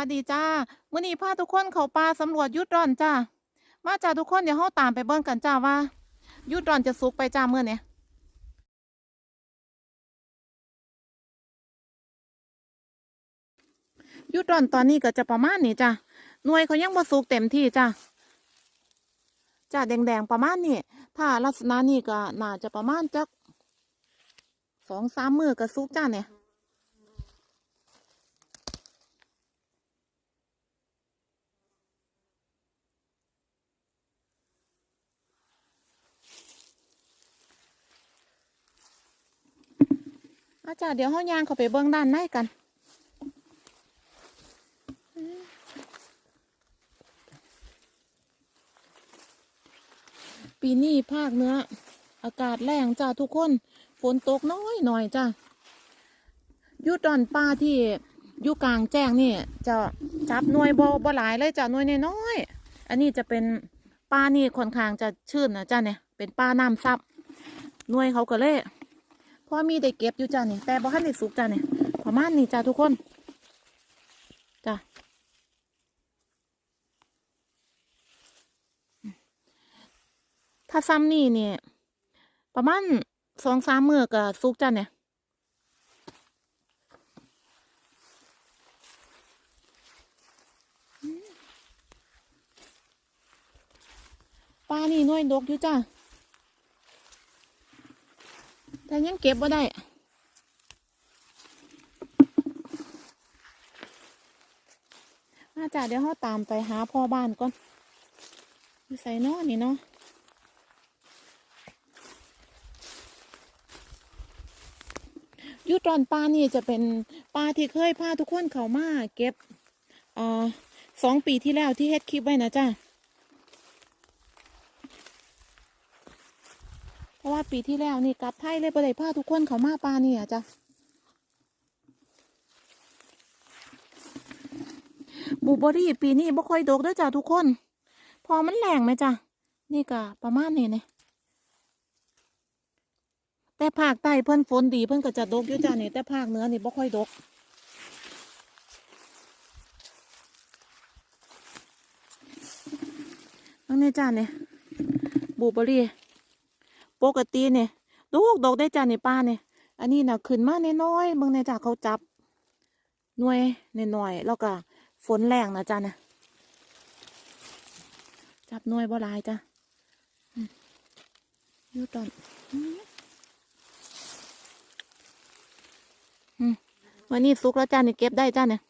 วัสดีจ้ามื้อนี้พาทุกคนเข้าป่าสำรวจยุดร่อนจ้ามาจ้าทุกคนเดี๋ยวเราตามไปเบิ่งกันจ้าว่า ยุดร่อนจะสุกไปจ้าเมื้อนี้ยุดร่อนตอนนี้ก็จะประมาณนี้จ้าหน่วยเขายังบ่สุกเต็มที่จ้าจ้าแดงๆประมาณนี้ถ้าลักษณะนี้ก็น่าจะประมาณจักสองสามมือก็สุกจ้าเนี่ย อาจารย์เดี๋ยวเฮาย่างเขาไปเบิ่งด้านในกันปีนี้ภาคเหนืออากาศแรงจ้าทุกคน ฝนตกน้อยหน่อยจ้ายู่ตอนป่าที่อยู่กลางแจ้งนี่ จะจับหน่วยบ่บ่หลายเลยจ้าหน่วยน้อยๆอันนี้จะเป็นป่านี่ค่อนข้างจะชื้นนะจ้าเนี่ยเป็นป่าน้ำซับหน่วยเขาก็เลย พอมีได้เก็บอยู่จ้าเนี่ยแต่บ่ทันได้สุกจ้าเนี่ยประมาณนี้จ้าทุกคนจ้าถ้าซ้ำนี่เนี่ยประมาณสองสามมือก็สุกจ้าเนี่ยปลานี่น้อยดกอยู่จ้า แต่ ยังเก็บบ่ได้อาจ่าเดี๋ยวเขาตามไปหาพ่อบ้านก่อนอยู่ใส่นอนนี่เนาะอยุตอนปลานี่จะเป็นปลาที่เคยพาทุกคนเขามาเก็บอ่าสองปีที่แล้วที่เฮ็ดคลิปไว้นะจ้า เพราะว่าปีที่แล้วนี่กลับไทยเลยประเดี๋ยวพาทุกคนเขามาปลาเนี่อะจ้ะบลูเบอรี่ปีนี้บ่ค่อยดกด้วยจ้ะทุกคน พอมันแรงไหมจ้ะนี่ก็ประมาณนี้เนี่ยแต่ภาคใต้เพิ่นฝนดีเพิ่นก็จะดกอยู่จ้ะนี่แต่ภาคเหนือนี่บ่ค่อยดกนั่นนี่จ้ะเนี่ยบลูเบอรี่ ปกติเนี่ยลูกดอกได้จ้าในป้าเนี่ยอันนี้นะขึ้นมาน้อยๆเบิ่งในจ้าเขาจับหน่วยน้อยๆแล้วก็ฝนแรงนะจ้านะจับหน่วยบ่ลายจ้าอืมอยู่ตอนอืมอืมวันนี้สุกแล้วจ้าเนี่ยเก็บได้จ้าเนี่ย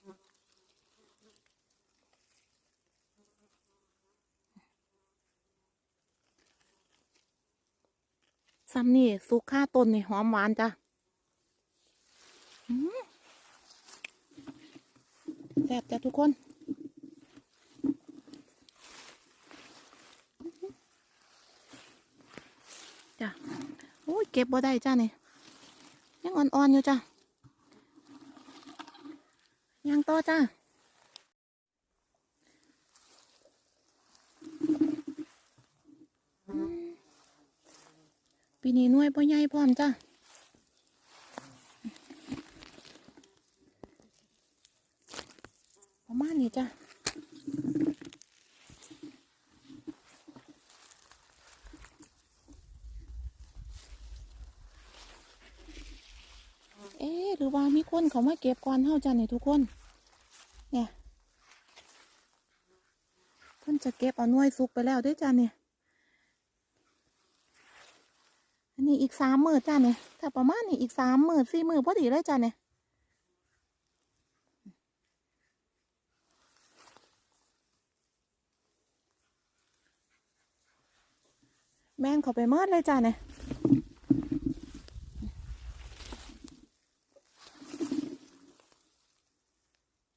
ซ้ำนี่สุกค่าต้นนี่หอมหวานจ้ะแซ่บจ้ะทุกคนจ้ะโอ้ยเก็บบ่ได้จ้ะนี่ยังอ่อนๆอยู่จ้ะยังต่อจ้ะอืม ปีนี้น่วยพ่อใหญ่พร้อมจ้ะประมาณนี้จ้ะเอ๊หรือว่ามีคนเขามาเก็บก่อนเฮาจ้ะนี่ทุกคน เนี่ยเพิ่นจะเก็บเอาหน่วยสุกไปแล้วด้วยจ้ะเนี่ย อั นี่อีกสามหมื่นจ้าเนี่ยถ้าประมาณนี้อีกสามหมื่นสี่หมื่นพอดีเลยจ้าเนี่ยแม่นเขาไปเมิดเลยจ้าเนี่ย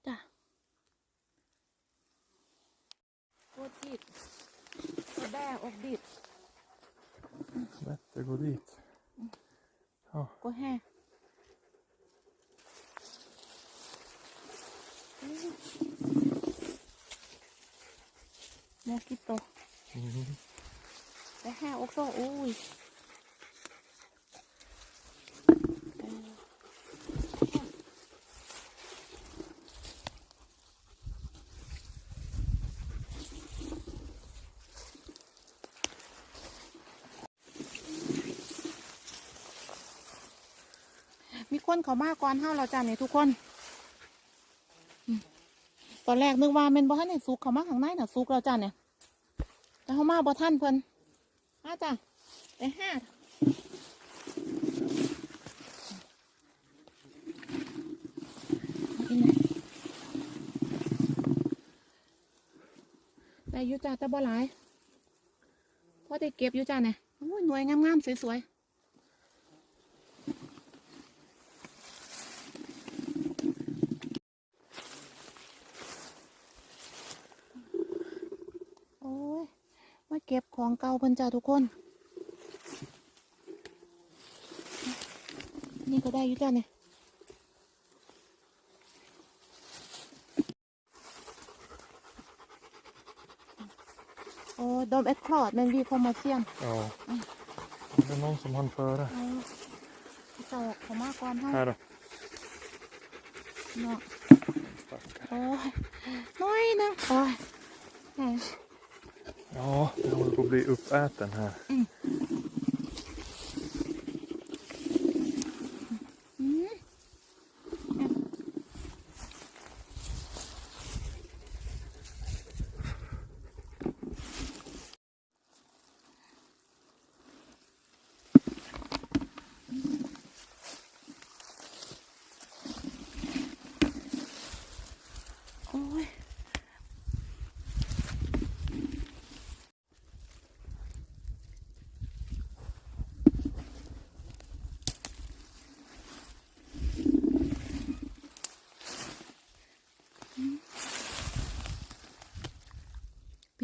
จ้าโคตรดิบโคตรแด้อกดิบ Bättre gå dit. Ja, ก็แห้มอกิโต mm. แต่แห้อกโซอุ้ย คนเขามาก่อนเฮาเราจ้าเนี่ยทุกคนตอนแรกนึกว่าแมันบ่ทันเนี่ยสุกเขามาข้างในน่ะสุกแล้วจ้าเนี่ยแต่เขามาบ่ทันเพิ่นมาจ้าไปห้าอีได้อยู่จ้าแต่บ่หลายพอได้เก็บอยู่จ้าเนี่ยโอ้ยหน่วยงามๆสวยๆ โอ้ย มาเก็บของเก่าเพิ่นจ้าทุกคน นี่ก็ได้อยู่จ้าเนี่ยโอ้ดอมเอ็ดคลอดแมนวีคอมมาเซียน Ja. Det är någon som hann före. เอาเจ้าเขามาก่อนให้ Här då. เนาะโอ้ยน้อยหนึงโอ้ย bli uppäten här. Mm.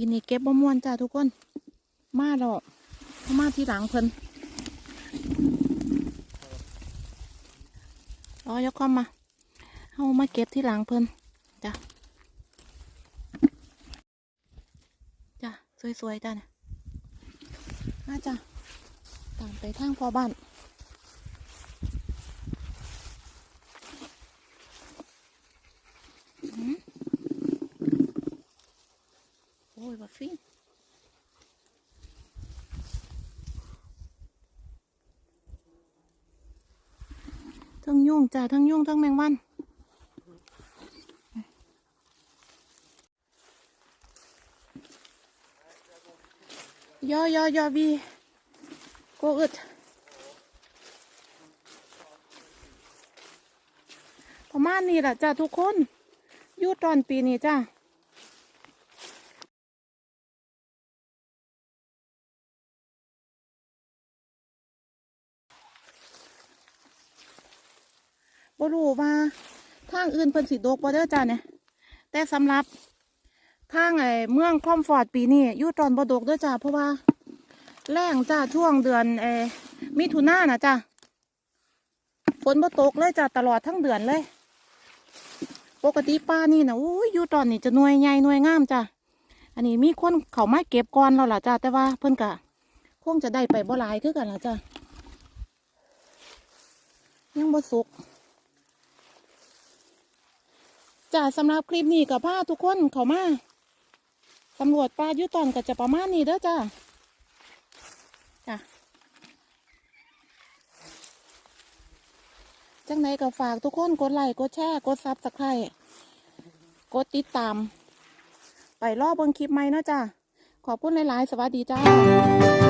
ปีนี้เก็บบ่ม่วนจ้าทุกคน มาดอกมาที่หลังเพิ่นอ๋อยกเข้ามาเอามาเก็บที่หลังเพิ่นจ้ะจ้ะสวยๆจ้ะเนี่ยมาจ้ะตามไปทางพอบ้าน โอ้ยบัฟฟินทั้งยุ่งจ้าทั้งยุ่งทั้งแมงวันยอยอยอบีโกอึดประมาณนี้แหละจ้าทุกคนยู่ตอนปีนี้จ้า บ่รู้ว่าทางอื่นเพิ่นสิดกบ่เด้อจ้าเนี่ยแต่สำหรับทางไอ้เมืองคอมฟอร์ตปีนี้อยู่ตอนบ่ดกเด้อจ้าเพราะว่าแรงจ้าช่วงเดือนเออมิถุนายนนะจ้าฝนบ่ตกเลยจ้าตลอดทั้งเดือนเลย ปกติป้านี่นะอุ้ยอยู่ตอนนี้จะหน่วยใหญ่หน่วยงามจ้าอันนี้มีคนเขามาเก็บก่อนแล้วล่ะจ้าแต่ว่าเพิ่นกะคงจะได้ไปบ่หลายคือกันล่ะจ้ายังบ่สุก จ้าสำหรับคลิปนี้กับพาทุกคนเขามาตำรวจปลายุตอนก็จะประมาณนี้เด้อจ้าจ้าจังไหนก็ฝากทุกคนกดไลค์กดแชร์กดซับสไครต์กดติดตาม ไปรอบบนคลิปใหม่เนาะจ้าขอบคุณหลาย ๆ สวัสดีจ้า